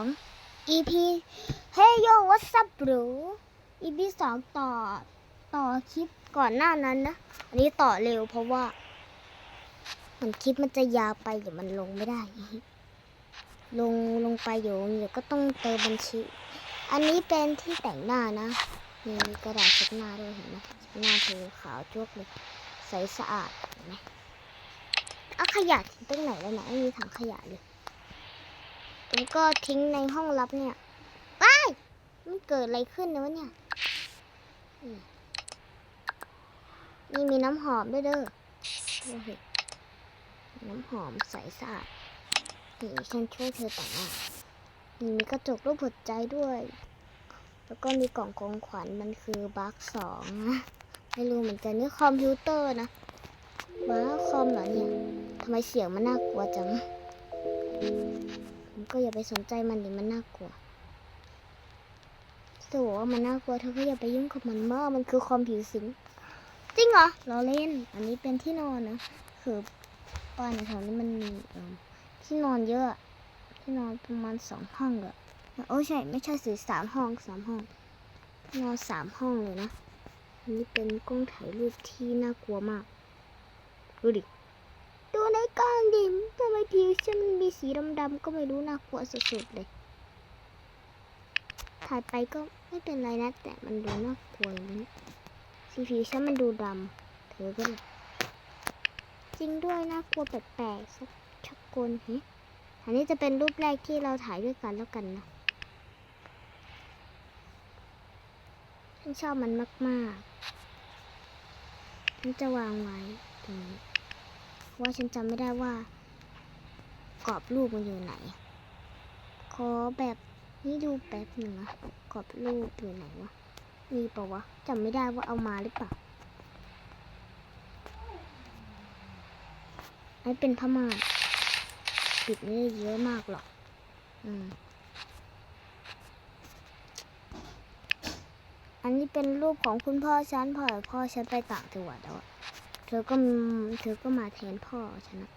อง EP Hey yo what's up bro EP สองต่อต่อคลิปก่อนหน้านั้นนะ อันนี้ต่อเร็วเพราะว่า มันคลิปมันจะยาวไปเดี๋ยวมันลงไม่ได้ ลงลงไปเดี๋ยวเดี๋ยวก็ต้องเติมบัญชี อันนี้เป็นที่แต่งหน้านะ มีกระดาษเช็ดหน้าด้วยเห็นไหมหน้าเธอขาวจ้วกเลยใสสะอาดเห็นไหมเอาขยะทิ้งตรงไหนแล้วนะไม่มีถังขยะเลย ผมก็ทิ้งในห้องลับเนี่ยว้ายมันเกิดอะไรขึ้นนะวะเนี่ย นี่มีน้ำหอมด้วยเด้อ น้ำหอมใสสะอาดนี่ฉันช่วยเธอแต่งหน้านี่มีกระจกรูปหัวใจด้วย แล้วก็มีกล่องของขวัญมันคือบัคสองนะ ไม่รู้เหมือนกันนี่คอมพิวเตอร์นะว้าคอมเหรอเนี่ยทำไมเสียงมันน่ากลัวจัง ก็อย่าไปสนใจมันดิมันน่ากลัวถ้าบอกว่ามันน่ากลัวเธอก็อย่าไปยุ่งกับมันมากมันคือคอมผิวสิงจริงเหรอเราเล่น อันนี้เป็นที่นอนนะคือบ้านในแถวนี้มันมีที่นอนเยอะที่นอนประมาณสองห้องอะโอ้ใช่ไม่ใช่สิสามห้องสามห้องนอนสามห้องเลยนะอันนี้เป็นกล้องถ่ายรูปที่น่ากลัวมากดูดิ ดูในกล้องดิทำไมผิวฉันมันมีสีดำๆก็ไม่รู้น่ากลัวสุดๆเลยถ่ายไปก็ไม่เป็นไรนะ แต่มันดูน่ากลัวอย่างนี้สีผิวฉันมันดูดำเธอก็เลยจริงด้วยน่ากลัวแปลกๆสักชักกลเฮ้อันนี้จะเป็นรูปแรกที่เราถ่ายด้วยกันแล้วกันนะฉันชอบมันมากๆฉันจะวางไว้ตรงนี้ ว่าฉันจำไม่ได้ว่ากรอบรูปมันอยู่ไหน ขอแบบนี้ดูแป๊บหนึ่งนะกรอบรูปอยู่ไหนวะ มีปะวะจำไม่ได้ว่าเอามาหรือเปล่าไอ้เป็นผ้าม่าปิดไม่เยอะมากหรอก อืม อันนี้เป็นรูปของคุณพ่อฉันพ่อพ่อฉันไปต่างจังหวัดแล้ว เธอก็เธอก็มาแทนพ่อฉันนะ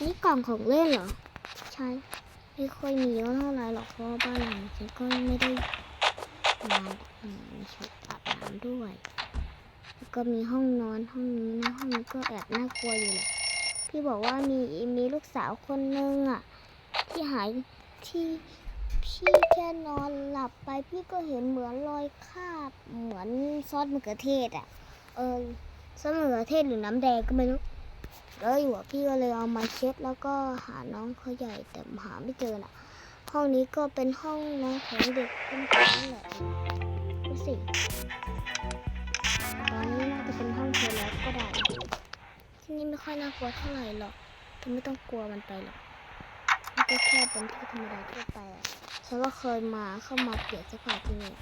นี่กล่องของเล่นเหรอ ใช่ไม่ค่อยมีเยอะเท่าไหรหรอกเพราะว่าบ้านหลังฉันก็ไม่ได้มาอืมมีชุดอาบน้ำด้วยแล้วก็มีห้องนอนห้องนี้นะห้องนี้ก็แอบน่ากลัวอยู่แหละพี่บอกว่ามีมีลูกสาวคนนึงอะ ที่หายที่พี่แค่นอนหลับไปพี่ก็เห็นเหมือนรอยคาบเหมือนซอสมะเขือเทศอะ เออซอสมะเขือเทศหรือน้ำแดงก็ไม่รู้แล้วอยู่อะพี่ก็เลยเอามาเช็ดแล้วก็หาน้องเขาใหญ่แต่หาไม่เจอน่ะ ห้องนี้ก็เป็นห้องน้องของเด็กเป็นคนแหละดูสิตอนนี้น่าจะเป็นห้องเธอแล้วก็ได้ ที่นี่ไม่ค่อยน่ากลัวเท่าไหร่หรอกเธอไม่ต้องกลัวมันไปหรอกมันก็แค่เป็นที่ธรรมดาทั่วไปอะฉันก็เคยมาเข้ามาเปลี่ยนเสื้อผ้าที่นี่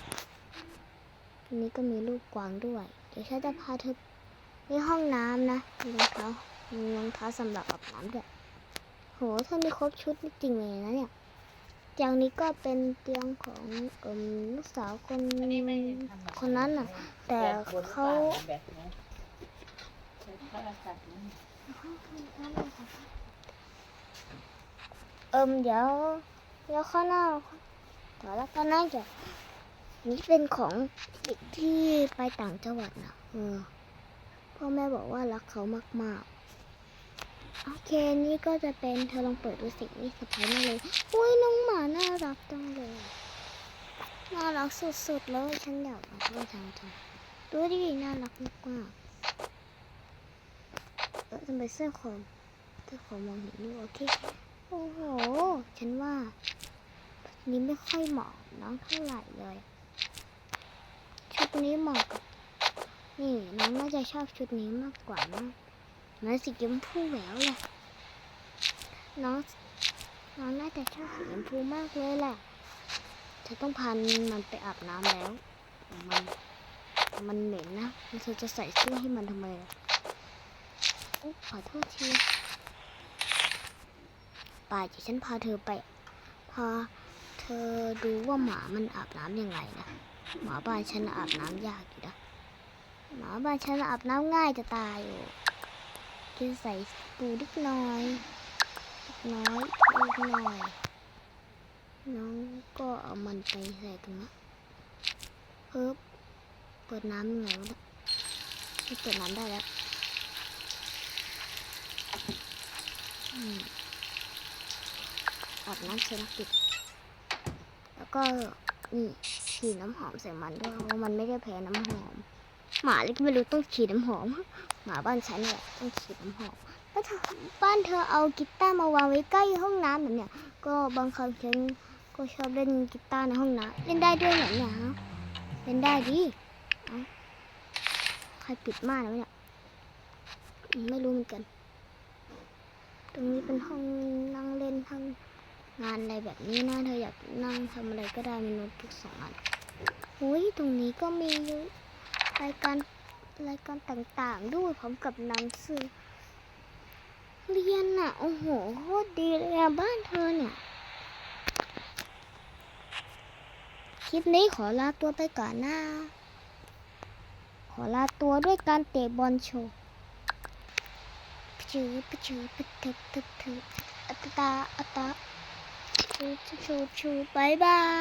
ทีนี้ก็มีลูกกวางด้วย ดี๋ยวฉันจะพาเธอในห้องน้ำนะมีรองเท้ามีรองเท้าสำหรับอาบน้ำด้วยโหเธอมีครบชุดจริงๆเลยนะเนี่ยเตียงนี้ก็เป็นเตียงของเอิ่มลูกสาวคนคนนั้นน่ะ แต่เขาเอิมเดี๋ยวเดี๋ยวข้างหน้าเดี๋ยวแล้วก็น่าจะ นี่เป็นของเด็กที่ไปต่างจังหวัดนะเออพ่อแม่บอกว่ารักเขามากๆ โอเค นี่ก็จะเป็นเธอลองเปิดดูสินี่สะพายมาเลยอุ้ยน้องหมาน่ารักจังเลย น่ารักสุดๆเลยฉันอยากเอาด้วยทางเธอดูดิน่ารักมากๆเออทำไมเสื้อคอมเสื้อคอมมองเห็นอยู่โอเค โอ้โห ฉันว่านี้ไม่ค่อยเหมาะน้องเท่าไหร่เลย ชุดนี้เหมาะกับนี่น้องน่าจะชอบชุดนี้มากกว่านะน้องสีชมพูแหววเลยน้องน้องน่าจะชอบสีชมพูมากเลยแหละเธอต้องพันมันไปอาบน้ำแล้ว มันมันเหม็นนะเธอจะใส่เสื้อให้มันทำไมล่ะอุ๊ยขอโทษทีไปเดี๋ยวฉันพาเธอไป พาเธอดูว่าหมามันอาบน้ำยังไงนะ หมาบ้านฉันอาบน้ำยากอยู่นะหมาบ้านฉันอาบน้ำง่ายจะตายอยู่แค่ใส่ปูนิดหน่อยเล็กน้อยเล็กน้อยก็เอามันไปใส่ตรงนี้เพิ่มเปิดน้ำยังไงวะเนี่ยเปิดน้ำได้แล้วอาบน้ำเสร็จแล้วปิด แล้วก็นี่ ฉีดน้ำหอมใส่มันด้วยเพราะมันไม่ได้แพ้น้ำหอม หมาเลยก็ไม่รู้ต้องฉีดน้ำหอม หมาบ้านฉันเนี่ยต้องฉีดน้ำหอมแล้วเธอบ้านเธอเอากีตาร์มาวางไว้ใกล้ห้องน้ำแบบเนี้ยก็บางครั้งฉันก็ชอบเล่นกีตาร์ในห้องน้ำเล่นได้ด้วยเหรอเนี่ยฮะเล่นได้ดิใครปิดม่านแล้วเนี่ยไม่รู้เหมือนกัน ตรงนี้เป็นห้องนั่งเล่นทั้ง งานอะไรแบบนี้นะเธออยากนั่งทำอะไรก็ได้มีโน้ตบุ๊กสองอันโอ้ยตรงนี้ก็มีรายการรายการต่างๆ ด้วยพร้อมกับหนังสือเรียนน่ะโอ้โหโคตรดีเลยอะบ้านเธอเนี่ยคลิปนี้ขอลาตัวไปก่อนนะขอลาตัวด้วยการเตะบอลโชว์ปะชือปะชือปะทึบทึบทึบอัตตาอัตตา ชูบายบาย